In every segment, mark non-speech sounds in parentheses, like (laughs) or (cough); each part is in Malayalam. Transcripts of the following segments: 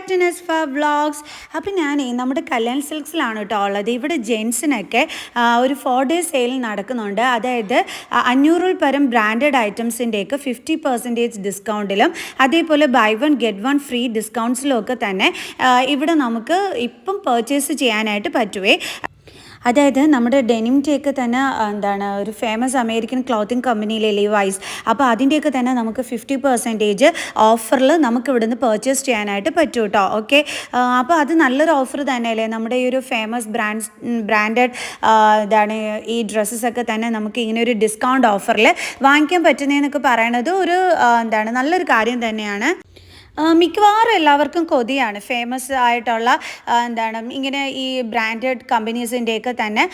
ബാക്ക് ടു നെസ്ഫ വ്ളോഗ്സ് അപ്പം ഞാനേ നമ്മുടെ കല്യാൺ സിൽക്സിലാണ് കേട്ടോ ഉള്ളത്. ഇവിടെ ജെൻസിനൊക്കെ ഒരു ഫോർ ഡേ സെയിൽ നടക്കുന്നുണ്ട്. അതായത് അഞ്ഞൂറിൽ പരം ബ്രാൻഡഡ് ഐറ്റംസിന്റെയൊക്കെ ഫിഫ്റ്റി പെർസെന്റേജ് ഡിസ്കൗണ്ടിലും അതേപോലെ buy one get one free ഡിസ്കൗണ്ട്സിലും ഒക്കെ തന്നെ ഇവിടെ നമുക്ക് ഇപ്പം പർച്ചേസ് ചെയ്യാനായിട്ട് പറ്റുവേ. അതായത് നമ്മുടെ ഡെനിം ടേക്ക് തന്നെ എന്താണ് ഒരു ഫേമസ് അമേരിക്കൻ ക്ലോത്തിങ് കമ്പനിയിലെ ലിവൈസ് അപ്പോൾ അതിന്റെയൊക്കെ തന്നെ നമുക്ക് ഫിഫ്റ്റി പെർസെന്റേജ് ഓഫറിൽ നമുക്ക് ഇവിടുന്ന് പർച്ചേസ് ചെയ്യാനായിട്ട് പറ്റും കേട്ടോ ഓക്കെ അപ്പോൾ അത് നല്ലൊരു ഓഫർ തന്നെയല്ലേ? നമ്മുടെ ഈ ഒരു ഫേമസ് ബ്രാൻഡ്സ് ബ്രാൻഡഡ് ഇതാണ് ഈ ഡ്രസ്സസൊക്കെ തന്നെ നമുക്ക് ഇങ്ങനെ ഒരു ഡിസ്കൗണ്ട് ഓഫറിൽ വാങ്ങിക്കാൻ പറ്റുന്നതെന്നൊക്കെ പറയണത് ഒരു എന്താണ് നല്ലൊരു കാര്യം തന്നെയാണ്. മിക്കവാറും എല്ലാവർക്കും കൊതിയാണ്. ഫേമസ് ആയിട്ടുള്ള എന്താണ് ഇങ്ങനെ ഈ ബ്രാൻഡഡ് കമ്പനീസിന്റെയൊക്കെ തന്നെ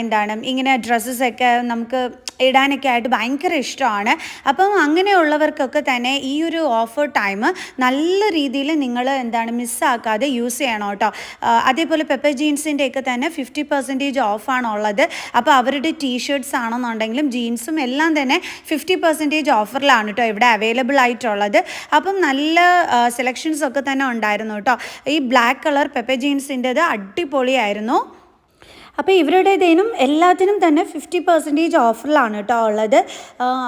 എന്താണ് ഇങ്ങനെ ഡ്രസ്സസൊക്കെ നമുക്ക് ഇടാനൊക്കെ ആയിട്ട് ഭയങ്കര ഇഷ്ടമാണ്. അപ്പം അങ്ങനെയുള്ളവർക്കൊക്കെ തന്നെ ഈ ഒരു ഓഫർ ടൈം നല്ല രീതിയിൽ നിങ്ങൾ എന്താണ് മിസ്സാക്കാതെ യൂസ് ചെയ്യണം കേട്ടോ. അതേപോലെ പെപ്പർ ജീൻസിന്റെയൊക്കെ തന്നെ ഫിഫ്റ്റി പെർസെന്റേജ് ഓഫാണുള്ളത് അപ്പോൾ അവരുടെ ടീഷർട്ട്സ് ആണെന്നുണ്ടെങ്കിലും ജീൻസും എല്ലാം തന്നെ ഫിഫ്റ്റി പെർസെന്റേജ് ഓഫറിലാണ് കേട്ടോ ഇവിടെ അവൈലബിൾ ആയിട്ടുള്ളത്. അപ്പം നല്ല സെലക്ഷൻസ് ഒക്കെ തന്നെ ഉണ്ടായിരുന്നു കേട്ടോ. ഈ ബ്ലാക്ക് കളർ പെപ്പർ ജീൻസിന്റെത് അടിപൊളിയായിരുന്നു. അപ്പോൾ ഇവരുടേതേനും എല്ലാത്തിനും തന്നെ ഫിഫ്റ്റി പെർസെന്റേജ് ഓഫറിലാണ് കേട്ടോ ഉള്ളത്.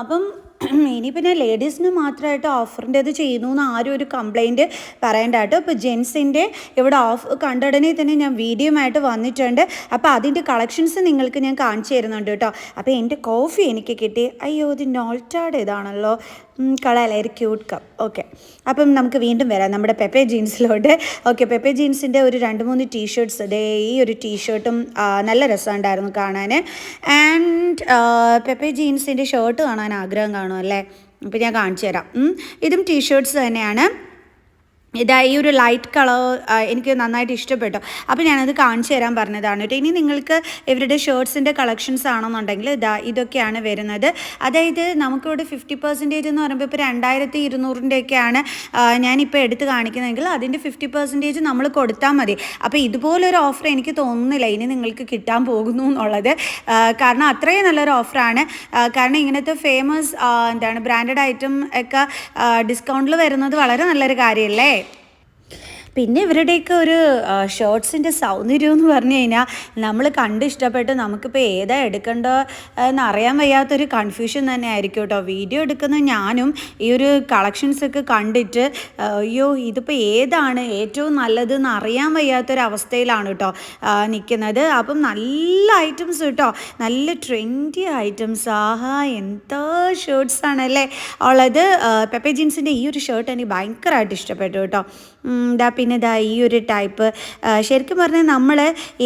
അപ്പം (clears throat) ഇനി പിന്നെ ലേഡീസിന് മാത്രമായിട്ട് ഓഫറിന്റെ ഇത് ചെയ്യുന്നു എന്ന് ആരും ഒരു കംപ്ലൈന്റ് പറയണ്ട കേട്ടോ ഇപ്പോൾ ജെൻസിന്റെ ഇവിടെ ഓഫ് കണ്ട ഉടനെ തന്നെ ഞാൻ വീഡിയോ ആയിട്ട് വന്നിട്ടുണ്ട്. അപ്പോൾ അതിന്റെ കളക്ഷൻസ് നിങ്ങൾക്ക് ഞാൻ കാണിച്ചു തരുന്നുണ്ട് കേട്ടോ അപ്പോൾ എന്റെ കോഫി എനിക്ക് കിട്ടി. അയ്യോ ഇത് നോൾട്ടാഡ് ഇതാണല്ലോ കളയല്ല ഒരു ക്യൂട്ട് കപ്പ് ഓക്കെ അപ്പം നമുക്ക് വീണ്ടും വരാം. നമ്മുടെ പെപ്പെ ജീൻസിലോട്ട് ഓക്കെ പെപ്പെ ജീൻസിന്റെ ഒരു രണ്ട് മൂന്ന് ടീഷർട്ട്സ് ഡേ ഈ ഒരു ടീഷർട്ടും നല്ല രസമുണ്ടായിരുന്നു കാണാൻ ആൻഡ് പെപ്പെ ജീൻസിന്റെ ഷർട്ട് കാണാൻ ആഗ്രഹം കാണും അല്ലേ? ഞാൻ കാണിച്ചു തരാം. ഇതും ടീഷർട്ട്സ് തന്നെയാണ്. ഇതാ ഈ ഒരു ലൈറ്റ് കളർ എനിക്ക് നന്നായിട്ട് ഇഷ്ടപ്പെട്ടു. അപ്പോൾ ഞാനത് കാണിച്ചു തരാൻ പറഞ്ഞതാണ് കേട്ടോ. ഇനി നിങ്ങൾക്ക് ഇവരുടെ ഷർട്ട്സിന്റെ കളക്ഷൻസ് ആണെന്നുണ്ടെങ്കിൽ ഇതാ ഇതൊക്കെയാണ് വരുന്നത്. അതായത് നമുക്കിവിടെ ഫിഫ്റ്റി പെർസെന്റേജ് എന്ന് പറയുമ്പോൾ ഇപ്പോൾ രണ്ടായിരത്തി ഇരുന്നൂറിന്റെയൊക്കെയാണ് ഞാനിപ്പോൾ എടുത്ത് കാണിക്കുന്നതെങ്കിൽ അതിന്റെ ഫിഫ്റ്റി പെർസെന്റേജ് നമ്മൾ കൊടുത്താൽ മതി. അപ്പോൾ ഇതുപോലൊരു ഓഫർ എനിക്ക് തോന്നുന്നില്ല ഇനി നിങ്ങൾക്ക് കിട്ടാൻ പോകുന്നു എന്നുള്ളത്. കാരണം അത്രയും നല്ലൊരു ഓഫറാണ് കാരണം ഇങ്ങനത്തെ ഫേമസ് എന്താണ് ബ്രാൻഡഡ് ഐറ്റം ഒക്കെ ഡിസ്കൗണ്ടിൽ വരുന്നത് വളരെ നല്ലൊരു കാര്യമല്ലേ പിന്നെ ഇവരുടെയൊക്കെ ഒരു ഷർട്ട്സിന്റെ സൗന്ദര്യം എന്ന് പറഞ്ഞു കഴിഞ്ഞാൽ നമ്മൾ കണ്ട് ഇഷ്ടപ്പെട്ട് നമുക്കിപ്പോൾ ഏതാ എടുക്കേണ്ടോ എന്ന് അറിയാൻ വയ്യാത്തൊരു കൺഫ്യൂഷൻ തന്നെ ആയിരിക്കും കേട്ടോ. വീഡിയോ എടുക്കുന്ന ഞാനും ഈ ഒരു കളക്ഷൻസൊക്കെ കണ്ടിട്ട് അയ്യോ ഇതിപ്പോൾ ഏതാണ് ഏറ്റവും നല്ലത് എന്ന് അറിയാൻ വയ്യാത്തൊരവസ്ഥയിലാണ് കേട്ടോ നിൽക്കുന്നത് അപ്പം നല്ല ഐറ്റംസ് കേട്ടോ നല്ല ട്രെൻഡി ഐറ്റംസ് ആഹാ എന്താ ഷേർട്ട്സാണല്ലേ ഉള്ളത്. പെപ്പെ ജീൻസിന്റെ ഈ ഒരു ഷർട്ട് എനിക്ക് ഭയങ്കരമായിട്ട് ഇഷ്ടപ്പെട്ടു കേട്ടോ. ദാ പിന്നെ ഇതാ ഈ ഒരു ടൈപ്പ് ശരിക്കും പറഞ്ഞാൽ നമ്മൾ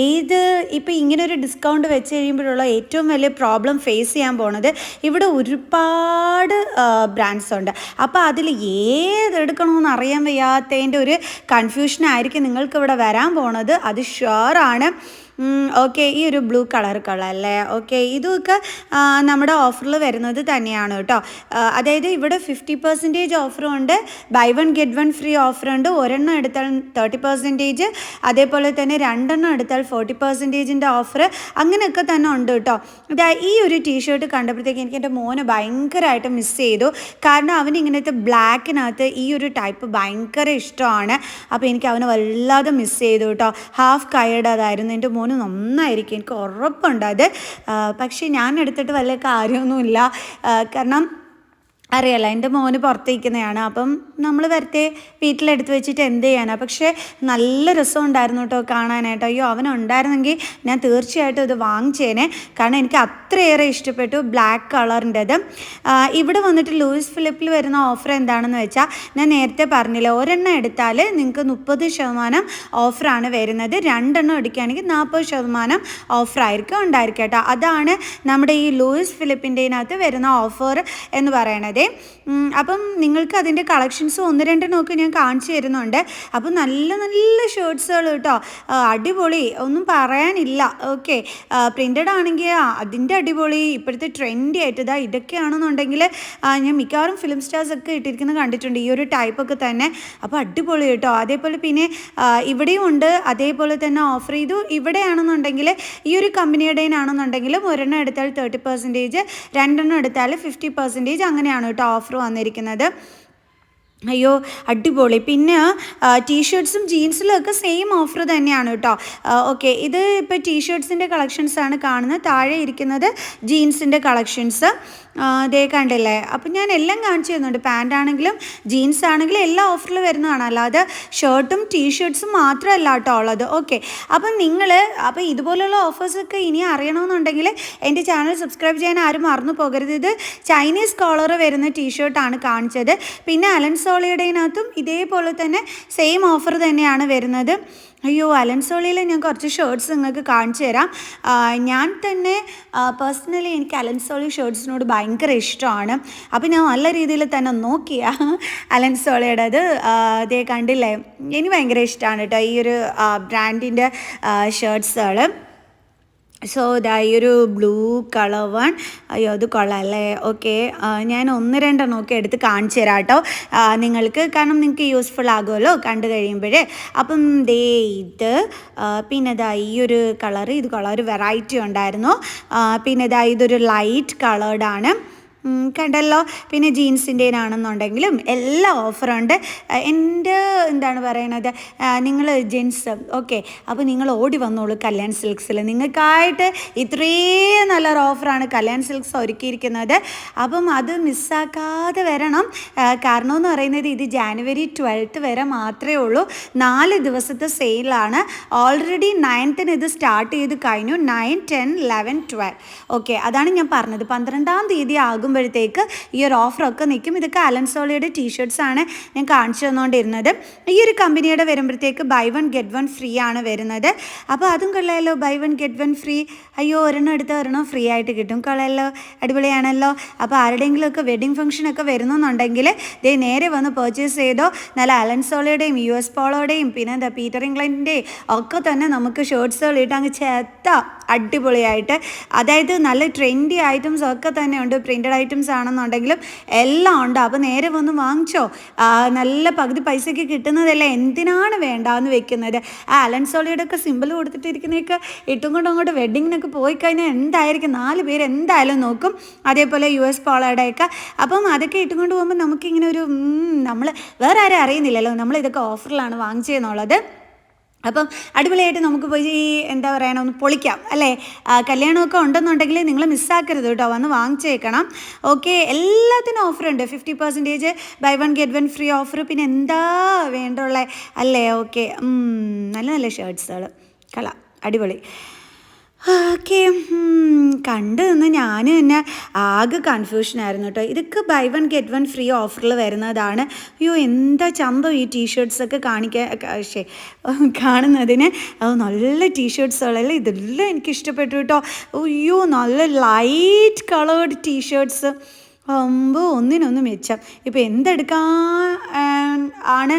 ഏത് ഇപ്പോൾ ഇങ്ങനെ ഒരു ഡിസ്കൗണ്ട് വെച്ച് കഴിയുമ്പോഴുള്ള ഏറ്റവും വലിയ പ്രോബ്ലം ഫേസ് ചെയ്യാൻ പോണത് ഇവിടെ ഒരുപാട് ബ്രാൻഡ്സ് ഉണ്ട്. അപ്പോൾ അതിൽ ഏതെടുക്കണമെന്ന് അറിയാൻ വയ്യാത്തതിന്റെ ഒരു കൺഫ്യൂഷൻ ആയിരിക്കും നിങ്ങൾക്ക് ഇവിടെ വരാൻ പോണത്. അത് ഷുവറാണ് ഓക്കെ ഈ ഒരു ബ്ലൂ കളർ കളർ അല്ലേ? ഓക്കെ ഇതൊക്കെ നമ്മുടെ ഓഫറിൽ വരുന്നത് തന്നെയാണ് കേട്ടോ അതായത് ഇവിടെ ഫിഫ്റ്റി പെർസെന്റേജ് ഓഫറും ഉണ്ട്. Buy one get one free ഓഫറുണ്ട് ഒരെണ്ണം എടുത്താൽ തേർട്ടി പെർസെന്റേജ് അതേപോലെ തന്നെ രണ്ടെണ്ണം എടുത്താൽ ഫോർട്ടി പെർസെന്റേജിന്റെ ഓഫർ അങ്ങനെയൊക്കെ തന്നെ ഉണ്ട് കേട്ടോ ഇതാ ഈ ഒരു ടീഷർട്ട് കണ്ടപ്പോഴത്തേക്ക് എനിക്ക് എന്റെ മോനെ ഭയങ്കരമായിട്ട് മിസ് ചെയ്തു. കാരണം അവൻ ഇങ്ങനത്തെ ബ്ലാക്കിനകത്ത് ഈ ഒരു ടൈപ്പ് ഭയങ്കര ഇഷ്ടമാണ്. അപ്പോൾ എനിക്ക് അവനെ വല്ലാതെ മിസ് ചെയ്തു കേട്ടോ ഹാഫ് കയർഡ് അതായിരുന്നു എന്റെ മോന് നന്നായിരിക്കും. എനിക്ക് ഉറപ്പുണ്ട്. അത് പക്ഷേ ഞാൻ എടുത്തിട്ട് വല്ല കാര്യമൊന്നുമില്ല. കാരണം അറിയാലോ എന്റെ മോന് പുറത്തേക്കുന്നതാണ് അപ്പം നമ്മൾ വെറുതെ വീട്ടിലെടുത്ത് വെച്ചിട്ട് എന്ത് ചെയ്യാനാണ് പക്ഷേ നല്ല രസം രസമുണ്ടായിരുന്നു കേട്ടോ കാണാനായിട്ട്. അയ്യോ അവനുണ്ടായിരുന്നെങ്കിൽ ഞാൻ തീർച്ചയായിട്ടും ഇത് വാങ്ങിച്ചേനെ. കാരണം എനിക്ക് അത്രയേറെ ഇഷ്ടപ്പെട്ടു ബ്ലാക്ക് കളറിന്റെത്. ഇവിടെ വന്നിട്ട് ലൂയിസ് ഫിലിപ്പിൽ വരുന്ന ഓഫർ എന്താണെന്ന് വെച്ചാൽ ഞാൻ നേരത്തെ പറഞ്ഞില്ല ഒരെണ്ണം എടുത്താൽ നിങ്ങൾക്ക് മുപ്പത് ശതമാനം ഓഫറാണ് വരുന്നത്. രണ്ടെണ്ണം എടുക്കുകയാണെങ്കിൽ നാൽപ്പത് ശതമാനം ഓഫറായിരിക്കും ഉണ്ടായിരിക്കും കേട്ടോ. അതാണ് നമ്മുടെ ഈ ലൂയിസ് ഫിലിപ്പിന്റെതിനകത്ത് വരുന്ന ഓഫർ എന്ന് പറയണത്. ഉം, അപ്പം നിങ്ങൾക്ക് അതിന്റെ കളക്ഷൻസ് ഒന്ന് രണ്ട് രണ്ടെണ്ണമൊക്കെ ഞാൻ കാണിച്ചു തരുന്നുണ്ട്. അപ്പം നല്ല നല്ല ഷർട്ട്സുകൾ കേട്ടോ. അടിപൊളി. ഒന്നും പറയാനില്ല. ഓക്കെ പ്രിന്റഡ് ആണെങ്കിൽ അതിന്റെ അടിപൊളി. ഇപ്പോഴത്തെ ട്രെൻഡി ആയിട്ട് ഇതാ ഇതൊക്കെയാണെന്നുണ്ടെങ്കിൽ ഞാൻ മിക്കവാറും ഫിലിം സ്റ്റാർസ് ഒക്കെ ഇട്ടിരിക്കുന്നത് കണ്ടിട്ടുണ്ട്. ഈ ഒരു ടൈപ്പൊക്കെ തന്നെ. അപ്പോൾ അടിപൊളി കേട്ടോ. അതേപോലെ പിന്നെ ഇവിടെയും ഉണ്ട്. അതേപോലെ തന്നെ ഓഫർ ചെയ്തു. ഇവിടെയാണെന്നുണ്ടെങ്കിൽ ഈ ഒരു കമ്പനിയുടെ ആണെന്നുണ്ടെങ്കിലും ഒരെണ്ണം എടുത്താൽ തേർട്ടി പെർസെന്റേജ് രണ്ടെണ്ണം എടുത്താൽ ഫിഫ്റ്റി പെർസെന്റേജ് അങ്ങനെയാണ് കേട്ടോ ഓഫർ വന്നിരിക്കുന്നത്. അയ്യോ അടിപൊളി. പിന്നെ ടീഷർട്ട്സും ജീൻസിലും ഒക്കെ സെയിം ഓഫർ തന്നെയാണ് കേട്ടോ. ഓക്കെ ഇത് ഇപ്പോൾ ടീഷർട്ട്സിന്റെ ആണ് കാണുന്നത്. താഴെ ഇരിക്കുന്നത് ജീൻസിന്റെ കളക്ഷൻസ് ദേ കണ്ടില്ലേ? അപ്പം ഞാൻ എല്ലാം കാണിച്ചു തരുന്നുണ്ട്. പാന്റ് ആണെങ്കിലും ജീൻസ് ആണെങ്കിലും എല്ലാ ഓഫറിൽ വരുന്നതാണ്. അല്ലാതെ ഷർട്ടും ടീഷർട്ട്സും മാത്രമല്ല കേട്ടോ ഉള്ളത്. ഓക്കെ അപ്പം നിങ്ങൾ അപ്പോൾ ഇതുപോലുള്ള ഓഫേഴ്സൊക്കെ ഇനി അറിയണമെന്നുണ്ടെങ്കിൽ എന്റെ ചാനൽ സബ്സ്ക്രൈബ് ചെയ്യാൻ ആരും മറന്നു പോകരുത്. ഇത് ചൈനീസ് കോളർ വരുന്ന ടീഷർട്ടാണ് കാണിച്ചത്. പിന്നെ അലൻസോളിയുടേതിനകത്തും ഇതേപോലെ തന്നെ സെയിം ഓഫർ തന്നെയാണ് വരുന്നത്. അയ്യോ അലൻസോളിയിൽ ഞാൻ കുറച്ച് ഷർട്ട്സ് നിങ്ങൾക്ക് കാണിച്ചു തരാം. ഞാൻ തന്നെ പേഴ്സണലി എനിക്ക് അലൻസോളി ഷർട്ട്സിനോട് ഭയങ്കര ഇഷ്ടമാണ്. അപ്പോൾ ഞാൻ നല്ല രീതിയിൽ തന്നെ നോക്കിയ അലൻസോളിയുടേത് അതേ കണ്ടില്ലേ? എനിക്ക് ഭയങ്കര ഇഷ്ടമാണ് കേട്ടോ ഈ ഒരു ബ്രാൻഡിന്റെ ഷർട്ട്സുകൾ സോ ഇതാ ഈ ഒരു ബ്ലൂ കളർ വൺ അയ്യോ അത് കൊള്ളാമല്ലേ ഓക്കെ ഞാൻ ഒന്ന് രണ്ടെണ്ണം ഒക്കെ എടുത്ത് കാണിച്ചു തരാം കേട്ടോ. നിങ്ങൾക്ക് കാരണം നിങ്ങൾക്ക് യൂസ്ഫുൾ ആകുമല്ലോ കണ്ടു കഴിയുമ്പോഴേ. അപ്പം ദേ ഇത് പിന്നെ ഇതാ ഈ ഒരു കളർ ഇത് കളർ വെറൈറ്റി ഉണ്ടായിരുന്നു. പിന്നെ ഇതാ ഇതൊരു ലൈറ്റ് കളേർഡാണ് കണ്ടല്ലോ. പിന്നെ ജീൻസിന്റെനാണെന്നുണ്ടെങ്കിലും എല്ലാ ഓഫറുണ്ട്. എന്റെ എന്താണ് പറയണത്? നിങ്ങൾ ജെൻസ് ഓക്കെ അപ്പോൾ നിങ്ങൾ ഓടി വന്നോളൂ കല്യാൺ സിൽക്സിൽ. നിങ്ങൾക്കായിട്ട് ഇത്രയും നല്ലൊരു ഓഫറാണ് കല്യാൺ സിൽക്സ് ഒരുക്കിയിരിക്കുന്നത്. അപ്പം അത് മിസ്സാക്കാതെ വരണം. കാരണം എന്ന് പറയുന്നത് ഇത് ജാനുവരി ട്വൽത്ത് വരെ മാത്രമേ ഉള്ളൂ. നാല് ദിവസത്തെ സെയിലാണ്. ഓൾറെഡി നയൻത്തിന് ഇത് സ്റ്റാർട്ട് ചെയ്ത് കഴിഞ്ഞു. Nine ten eleven twelve. Okay അതാണ് ഞാൻ പറഞ്ഞത്. പന്ത്രണ്ടാം തീയതി ആകുമ്പോഴത്തേക്ക് ഈ ഒരു ഓഫറൊക്കെ നിൽക്കും. ഇതൊക്കെ അലൻസോളിയുടെ ടീഷർട്സ് ആണ് ഞാൻ കാണിച്ചു തന്നുകൊണ്ടിരുന്നത്. ഈ ഒരു കമ്പനിയുടെ വരുമ്പോഴത്തേക്ക് buy one get one free ആണ് വരുന്നത്. അപ്പോൾ അതും കൊള്ളാമല്ലോ buy one get one free അയ്യോ ഒരെണ്ണം എടുത്ത് ഒരെണ്ണം ഫ്രീ ആയിട്ട് കിട്ടും. കൊള്ളാമല്ലോ അടിപൊളിയാണല്ലോ. അപ്പോൾ ആരുടെയെങ്കിലുമൊക്കെ വെഡിങ് ഫംഗ്ഷനൊക്കെ വരുന്നുണ്ടെങ്കിൽ ദേ നേരെ വന്ന് പർച്ചേസ് ചെയ്തോ. നല്ല അലൻസോളയുടെയും യു എസ് പോളോയുടെയും പിന്നെ എന്താ പീറ്റർ ഇംഗ്ലണ്ടിന്റെയും ഒക്കെ തന്നെ നമുക്ക് ഷർട്ട്സുകൾ ഇട്ട് അങ്ങ് ചെത്ത അടിപൊളിയായിട്ട്. അതായത് നല്ല ട്രെൻഡി ഐറ്റംസ് ഒക്കെ തന്നെ ഉണ്ട് പ്രിന്റഡ് ഐറ്റംസ് ആണെന്നുണ്ടെങ്കിലും എല്ലാം ഉണ്ട്. അപ്പോൾ നേരെ വന്ന് വാങ്ങിച്ചോ. നല്ല പകുതി പൈസയ്ക്ക് കിട്ടുന്നതല്ലേ? എന്തിനാണ് വേണ്ടാന്ന് വെക്കുന്നത്? ആ അലൻസോളിയുടെ ഒക്കെ സിമ്പിൾ കൊടുത്തിട്ടിരിക്കുന്നതൊക്കെ ഇട്ടും കൊണ്ട് അങ്ങോട്ട് വെഡിങ്ങിനൊക്കെ പോയി കഴിഞ്ഞാൽ എന്തായിരിക്കും? നാല് പേര് എന്തായാലും നോക്കും. അതേപോലെ യു എസ് പോളയുടെയൊക്കെ. അപ്പം അതൊക്കെ ഇട്ടും കൊണ്ട് പോകുമ്പോൾ നമുക്കിങ്ങനെ ഒരു നമ്മൾ വേറെ ആരും അറിയുന്നില്ലല്ലോ. നമ്മൾ ഇതൊക്കെ ഓഫറിലാണ് വാങ്ങിച്ചതെന്നുള്ളത്. അപ്പം അടിപൊളിയായിട്ട് നമുക്ക് പോയി ഈ എന്താ പറയുക ഒന്ന് പൊളിക്കാം അല്ലേ? കല്യാണമൊക്കെ ഉണ്ടെന്നുണ്ടെങ്കിൽ നിങ്ങൾ മിസ്സാക്കരുത് കേട്ടോ വന്ന് വാങ്ങിച്ചേക്കണം. ഓക്കെ എല്ലാത്തിനും ഉണ്ട്. Fifty percentage buy one get one free offer പിന്നെ എന്താ വേണ്ടുള്ളത് അല്ലേ? ഓക്കെ നല്ല നല്ല ഷർട്ട്സുകൾ കള അടിപൊളി. ഓക്കെ കണ്ടു നിന്ന് ഞാൻ തന്നെ ആകെ കൺഫ്യൂഷനായിരുന്നു കേട്ടോ ഇതൊക്കെ buy one get one free ഓഫറിൽ വരുന്നതാണ്. അയ്യോ എന്താ ചന്തം ഈ ടീഷർട്ട്സൊക്കെ കാണിക്കാൻ ശേ കാണുന്നതിന്? നല്ല ടീഷർട്ട്സുകളല്ലേ ഇതെല്ലാം എനിക്ക് ഇഷ്ടപ്പെട്ടു കേട്ടോ അയ്യോ നല്ല ലൈറ്റ് കളേർഡ് ടീഷർട്ട്സ് അമ്പോ ഒന്നിനൊന്ന് മെച്ചം. ഇപ്പോൾ എന്തെടുക്കാൻ ആണ്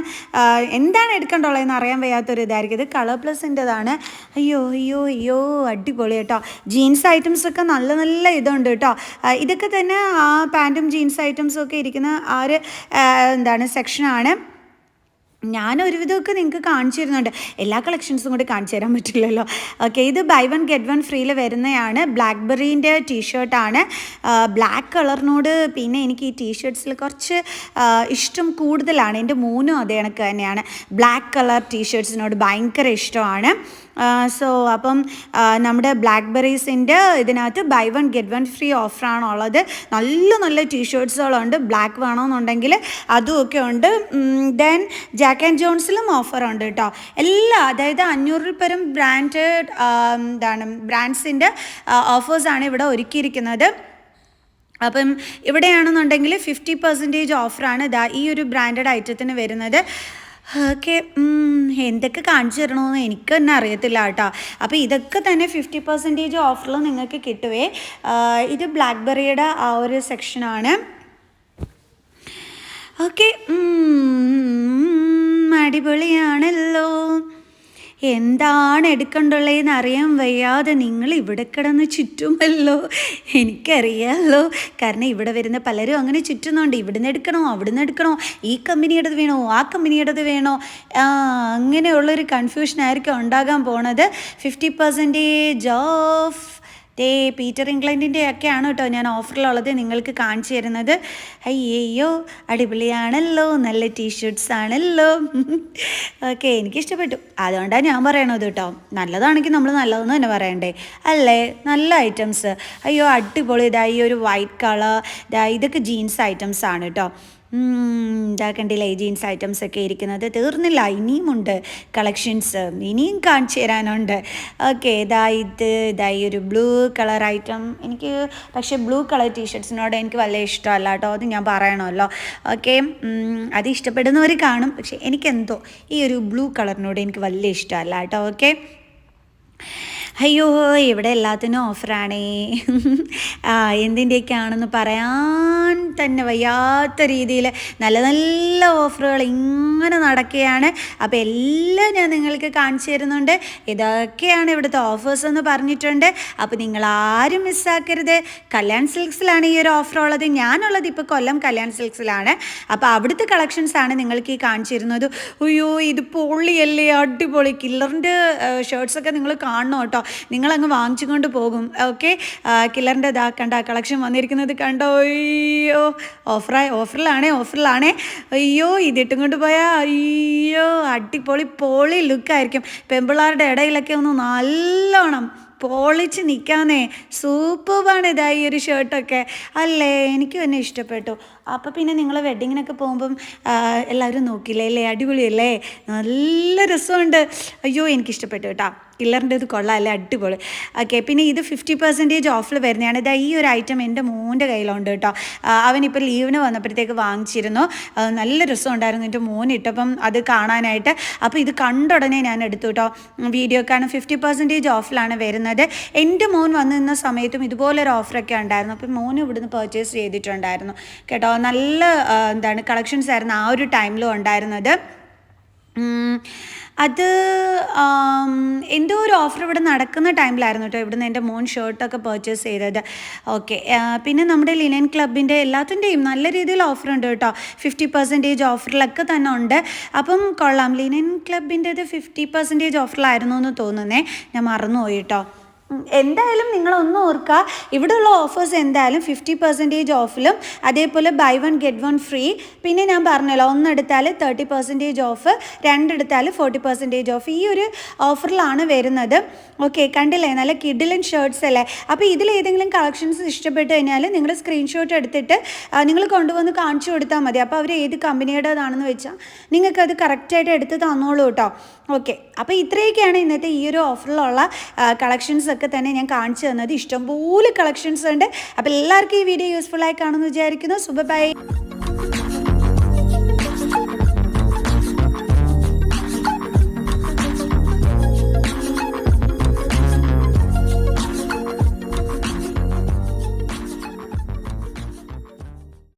എന്താണ് എന്താണ് എടുക്കേണ്ടുള്ളതെന്ന് അറിയാൻ വയ്യാത്തൊരു ഇതായിരിക്കും. ഇത് കളർ പ്ലസിന്റെതാണ് അയ്യോ അയ്യോ അയ്യോ അടിപൊളി കേട്ടോ. ജീൻസ് ഐറ്റംസ് ഒക്കെ നല്ല നല്ല ഇതുണ്ട് കേട്ടോ. ഇതൊക്കെ തന്നെ ആ പാന്റും ജീൻസ് ഐറ്റംസും ഒക്കെ ഇരിക്കുന്ന ആ ഒരു എന്താണ് സെക്ഷനാണ്. ഞാൻ ഒരുവിധമൊക്കെ നിങ്ങൾക്ക് കാണിച്ചു തരുന്നുണ്ട് എല്ലാ കളക്ഷൻസും കൂടി കാണിച്ചു തരാൻ പറ്റില്ലല്ലോ. ഓക്കെ ഇത് ബൈ വൺ ഗെറ്റ് വൺ ഫ്രീയിൽ വരുന്നതാണ് ബ്ലാക്ക്ബെറീന്റെ ടീഷർട്ടാണ് ബ്ലാക്ക് കളറിനോട് പിന്നെ എനിക്ക് ഈ ടീഷർട്ട്സിൽ കുറച്ച് ഇഷ്ടം കൂടുതലാണ്. എന്റെ മൂന്നും അതേ കണക്ക് തന്നെയാണ്. ബ്ലാക്ക് കളർ ടീഷർട്ട്സിനോട് ഭയങ്കര ഇഷ്ടമാണ്. സോ അപ്പം നമ്മുടെ ബ്ലാക്ക്ബെറീസിന്റെ ഇതിനകത്ത് buy one get one free ഓഫറാണുള്ളത് നല്ല നല്ല ടീഷർട്ട്സുകളുണ്ട് ബ്ലാക്ക് വേണമെന്നുണ്ടെങ്കിൽ അതും ഒക്കെ ഉണ്ട് ദെൻ ജാക്ക് ആൻഡ് ജോൺസിലും ഓഫറുണ്ട് കേട്ടോ എല്ലാ അതായത് അഞ്ഞൂറിൽ പരം ബ്രാൻഡ് എന്താണ് ബ്രാൻഡ്സിന്റെ ഓഫേഴ്സാണ് ഇവിടെ ഒരുക്കിയിരിക്കുന്നത്. അപ്പം ഇവിടെയാണെന്നുണ്ടെങ്കിൽ ഫിഫ്റ്റി പെർസെന്റേജ് ഓഫറാണ് ഇതാ ഈ ഒരു ബ്രാൻഡഡ് ഐറ്റത്തിന് വരുന്നത്. ഓക്കെ എന്തൊക്കെ കാണിച്ചു തരണമെന്ന് എനിക്ക് തന്നെ അറിയത്തില്ല കേട്ടോ. അപ്പോൾ ഇതൊക്കെ തന്നെ ഫിഫ്റ്റി പെർസെന്റേജ് ഓഫറിൽ നിങ്ങൾക്ക് കിട്ടുവേ. ഇത് ബ്ലാക്ക്ബെറിയുടെ ആ ഒരു സെക്ഷനാണ് ഓക്കെ അടിപൊളിയാണല്ലോ. എന്താണ് എടുക്കണ്ടുള്ളതെന്ന് അറിയാൻ വയ്യാതെ നിങ്ങൾ ഇവിടെ കിടന്ന് ചുറ്റുമല്ലോ. എനിക്കറിയാമല്ലോ കാരണം ഇവിടെ വരുന്ന പലരും അങ്ങനെ ചുറ്റുന്നുണ്ട്. ഇവിടുന്ന് എടുക്കണോ? അവിടുന്ന് എടുക്കണോ? ഈ കമ്പനിയുടേത് വേണോ? ആ കമ്പനിയുടേത് വേണോ? അങ്ങനെയുള്ളൊരു കൺഫ്യൂഷൻ ആയിരിക്കും ഉണ്ടാകാൻ പോണത്. ഫിഫ്റ്റി പെർസെന്റേജ് ഓഫ് ദേ പീറ്റർ ഇംഗ്ലണ്ടിന്റെ ഒക്കെയാണ് കേട്ടോ ഞാൻ ഓഫറിലുള്ളത് നിങ്ങൾക്ക് കാണിച്ചു തരുന്നത്. അയ്യയ്യോ അടിപൊളിയാണല്ലോ നല്ല ടീഷർട്ട്സ് ആണല്ലോ. (laughs) ഓക്കെ എനിക്കിഷ്ടപ്പെട്ടു. അതുകൊണ്ടാണ് ഞാൻ പറയണത് കേട്ടോ. നല്ലതാണെങ്കിൽ നമ്മൾ നല്ലതെന്ന് തന്നെ പറയണ്ടേ. അല്ലേ? നല്ല ഐറ്റംസ്. അയ്യോ അടിപൊളി. ഇതായി ഒരു വൈറ്റ് കളർ. ഇതാ ഇതൊക്കെ ജീൻസ് ഐറ്റംസ് ആണ് കേട്ടോ. ഇതാ കണ്ടില്ലേ ജീൻസ് ഐറ്റംസ് ഒക്കെ ഇരിക്കുന്നത്. തീർന്നില്ല ഇനിയുമുണ്ട് കളക്ഷൻസ് ഇനിയും കാണിച്ചു തരാനുണ്ട്. ഓക്കെ ഇതാ ഇത് ഇതാ ഈ ഒരു ബ്ലൂ കളർ ഐറ്റം എനിക്ക് പക്ഷേ ബ്ലൂ കളർ ടീഷർട്സിനോട് എനിക്ക് വലിയ ഇഷ്ടമല്ല കേട്ടോ അത് ഞാൻ പറയണമല്ലോ. ഓക്കെ അത് ഇഷ്ടപ്പെടുന്നവർ കാണും. പക്ഷേ എനിക്കെന്തോ ഈ ഒരു ബ്ലൂ കളറിനോട് എനിക്ക് വലിയ ഇഷ്ടമല്ല കേട്ടോ ഓക്കെ അയ്യോ ഇവിടെ എല്ലാത്തിനും ഓഫറാണേ. എന്തിന്റെയൊക്കെയാണെന്ന് പറയാൻ തന്നെ വയ്യാത്ത രീതിയിൽ നല്ല നല്ല ഓഫറുകൾ ഇങ്ങനെ നടക്കുകയാണ്. അപ്പോൾ എല്ലാം ഞാൻ നിങ്ങൾക്ക് കാണിച്ചു തരുന്നുണ്ട്. ഇതൊക്കെയാണ് ഇവിടുത്തെ ഓഫേഴ്സ് എന്ന് പറഞ്ഞിട്ടുണ്ട്. അപ്പോൾ നിങ്ങൾ ആരും മിസ്സാക്കരുത് കല്യാൺ സിൽക്സിലാണ് ഈ ഒരു ഓഫർ ഉള്ളത്. ഞാനുള്ളത് ഇപ്പോൾ കൊല്ലം കല്യാൺ സിൽക്സിലാണ്. അപ്പോൾ അവിടുത്തെ കളക്ഷൻസ് ആണ് നിങ്ങൾക്ക് ഈ കാണിച്ചു തരുന്നത്. അയ്യോ ഇത് പൊള്ളിയല്ലേ? അടിപൊളി. കില്ലറിന്റെ ഷർട്ട്സൊക്കെ നിങ്ങൾ കാണണം കേട്ടോ. നിങ്ങളങ്ങ് വാങ്ങിച്ചുകൊണ്ട് പോകും. ഓക്കെ കില്ലറിന്റെ ഇതാ കണ്ട കളക്ഷൻ വന്നിരിക്കുന്നത് കണ്ടോ? അയ്യോ ഓഫറായി ഓഫറിലാണേ ഓഫറിലാണേ അയ്യോ ഇതിട്ടും കൊണ്ട് പോയാൽ അയ്യോ അടിപൊളി പൊളി ലുക്കായിരിക്കും പെമ്പിള്ളാരുടെ ഇടയിലൊക്കെ ഒന്ന് നല്ലോണം പോളിച്ച് നിൽക്കാന്നേ സൂപ്പറാണ് ഇതാ ഈ ഒരു ഷർട്ടൊക്കെ അല്ലേ? എനിക്ക് തന്നെ ഇഷ്ടപ്പെട്ടു. അപ്പോൾ പിന്നെ നിങ്ങൾ വെഡ്ഡിങ്ങിനൊക്കെ പോകുമ്പം എല്ലാവരും നോക്കില്ലേ? അല്ലേ? അടിപൊളിയല്ലേ? നല്ല രസമുണ്ട്. അയ്യോ എനിക്കിഷ്ടപ്പെട്ടു കേട്ടോ. കില്ലറിന്റെ ഇത് കൊള്ളാം അല്ലേ? അടിപൊളി. ഓക്കെ പിന്നെ ഇത് ഫിഫ്റ്റി പെർസെന്റേജ് ഓഫിൽ വരുന്നതാണ്. ഇതാ ഈ ഒരു ഐറ്റം എന്റെ മോന്റെ കയ്യിലുണ്ട് കേട്ടോ. അവനിപ്പോൾ ലീവിന് വന്നപ്പോഴത്തേക്ക് വാങ്ങിച്ചിരുന്നു. നല്ല രസമുണ്ടായിരുന്നു എന്റെ മോൻ ഇട്ടപ്പം അത് കാണാനായിട്ട്. അപ്പോൾ ഇത് കണ്ട ഉടനെ ഞാൻ എടുത്തു കേട്ടോ. വീഡിയോ കാണും ഫിഫ്റ്റി പെർസെന്റേജ് ഓഫിലാണ് വരുന്നത്. എന്റെ മോൻ വന്നു നിന്ന സമയത്തും ഇതുപോലൊരു ഓഫറൊക്കെ ഉണ്ടായിരുന്നു. അപ്പം മോൻ ഇവിടുന്ന് പർച്ചേസ് ചെയ്തിട്ടുണ്ടായിരുന്നു. കേട്ടോ നല്ല എന്താണ് കളക്ഷൻസ് ആയിരുന്നു ആ ഒരു ടൈമിലും ഉണ്ടായിരുന്നത്. അത് എന്തോ ഒരു ഓഫർ ഇവിടെ നടക്കുന്ന ടൈമിലായിരുന്നു കേട്ടോ ഇവിടുന്ന് എന്റെ മോൻ ഷർട്ടൊക്കെ പർച്ചേസ് ചെയ്തത്. ഓക്കെ പിന്നെ നമ്മുടെ ലിനൻ ക്ലബിന്റെ എല്ലാത്തിന്റെയും നല്ല രീതിയിൽ ഓഫർ ഉണ്ട് കേട്ടോ. ഫിഫ്റ്റി പെർസെന്റേജ് ഓഫറിലൊക്കെ തന്നെ ഉണ്ട്. അപ്പം കൊള്ളാം ലിനൻ ക്ലബിന്റെത് ഫിഫ്റ്റി പെർസെന്റേജ് ഓഫറിലായിരുന്നു എന്ന് തോന്നുന്നേ. ഞാൻ മറന്നുപോയി കേട്ടോ. എന്തായാലും നിങ്ങളൊന്ന് ഓർക്കുക ഇവിടെയുള്ള ഓഫേഴ്സ് എന്തായാലും ഫിഫ്റ്റി പെർസെന്റേജ് ഓഫിലും അതേപോലെ buy one get one free പിന്നെ ഞാൻ പറഞ്ഞല്ലോ ഒന്നെടുത്താൽ തേർട്ടി പെർസെന്റേജ് ഓഫ് രണ്ടെടുത്താൽ ഫോർട്ടി പെർസെന്റേജ് ഓഫ് ഈ ഒരു ഓഫറിലാണ് വരുന്നത്. ഓക്കെ കണ്ടില്ലേ? നല്ല കിഡിലൻ ഷർട്ട്സ് അല്ലേ? അപ്പോൾ ഇതിൽ ഏതെങ്കിലും കളക്ഷൻസ് ഇഷ്ടപ്പെട്ട് കഴിഞ്ഞാൽ നിങ്ങൾ സ്ക്രീൻഷോട്ട് എടുത്തിട്ട് നിങ്ങൾ കൊണ്ടുവന്ന് കാണിച്ചു കൊടുത്താൽ മതി. അപ്പോൾ അവർ ഏത് കമ്പനിയുടേതാണെന്ന് വെച്ചാൽ നിങ്ങൾക്കത് കറക്റ്റായിട്ട് എടുത്ത് തന്നോളൂ കേട്ടോ. ഓക്കെ അപ്പോൾ ഇത്രയൊക്കെയാണ് ഇന്നത്തെ ഈ ഒരു ഓഫറിലുള്ള കളക്ഷൻസ് ഒക്കെ തന്നെ ഞാൻ കാണിച്ചു തന്നത്. ഇഷ്ടംപോലെ കളക്ഷൻസ് ഉണ്ട്. അപ്പോൾ എല്ലാവർക്കും ഈ വീഡിയോ യൂസ്ഫുൾ ആയി കാണുമെന്ന് വിചാരിക്കുന്നു. സുബ ബൈ